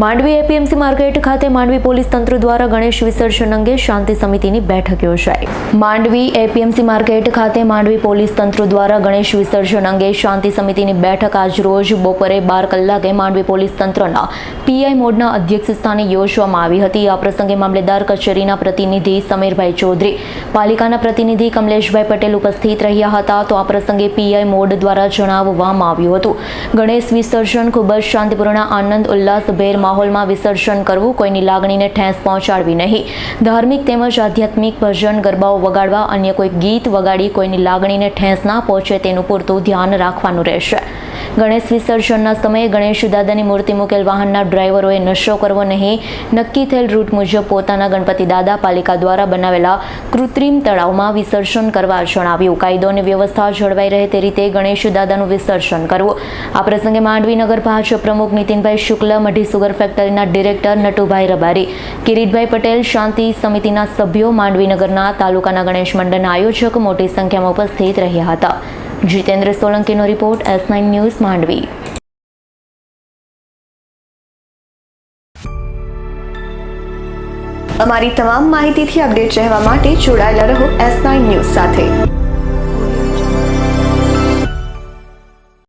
Mandvi APMC market ખાતે Mandvi police તંત્ર દ્વારા ગણેશ વિસર્જન અંગે શાંતિ સમિતિની બેઠક યોજાઈ. માંડવી એપીએમસી માર્કેટ ખાતે માંડવી પોલીસ તંત્ર દ્વારા ગણેશ વિસર્જન અંગે શાંતિ સમિતિની બેઠક આજ રોજ બપોરે બાર કલાકે માંડવી પોલીસ તંત્રના પીઆઈ મોડના અધ્યક્ષ સ્થાને યોજવામાં આવી હતી. આ પ્રસંગે મામલેદાર કચેરીના પ્રતિનિધિ સમીરભાઈ ચૌધરી, પાલિકાના પ્રતિનિધિ કમલેશભાઈ પટેલ ઉપસ્થિત રહ્યા હતા. તો આ પ્રસંગે પીઆઈ મોડ દ્વારા જણાવવામાં આવ્યું હતું. ગણેશ વિસર્જન ખૂબ જ શાંતિપૂર્ણ, આનંદ ઉલ્લાસભેર માહોલમાં વિસર્જન કરવું કોઈની લાગણીને ઠેંસ પહોંચાડવી નહીં. ધાર્મિક તેમજ આધ્યાત્મિક ભજન ગરબાઓ વગાડવા અન્ય કોઈ ગીત વગાડી કોઈની લાગણીને ઠેંસ ના પહોંચે તેનું પૂરતું ધ્યાન રાખવાનું રહેશે. ગણેશ વિસર્જનના સમયે ગણેશ દાદાની મૂર્તિ મૂકેલ વાહનના ડ્રાઈવરોએ નશો કરવો નહીં. નક્કી થયેલ રૂટ મુજબ પોતાના ગણપતિ દાદા પાલિકા દ્વારા બનાવેલા કૃત્રિમ તળાવમાં વિસર્જન કરવા જણાવ્યું. કાયદો અને વ્યવસ્થા જળવાઈ રહે તે રીતે ગણેશ દાદાનું વિસર્જન કરવું. આ પ્રસંગે માંડવી નગર ભાજપ પ્રમુખ નીતિનભાઈ શુક્લ, મઢી સુગર ફેક્ટરીના ડિરેક્ટર નટુભાઈ રબારી. કિરીટભાઈ પટેલ શાંતિ સમિતિના સભ્યો માંડવીનગરના તાલુકાના ગણેશ મંડળના આયોજક મોટી સંખ્યામાં ઉપસ્થિત રહ્યા હતા. Jitendra સોલંકીનો report S nine news Mandvi. અમારી તમામ માહિતીથી અપડેટ રહેવા માટે જોડાયેલા રહો એસ નાઇન ન્યૂઝ સાથે.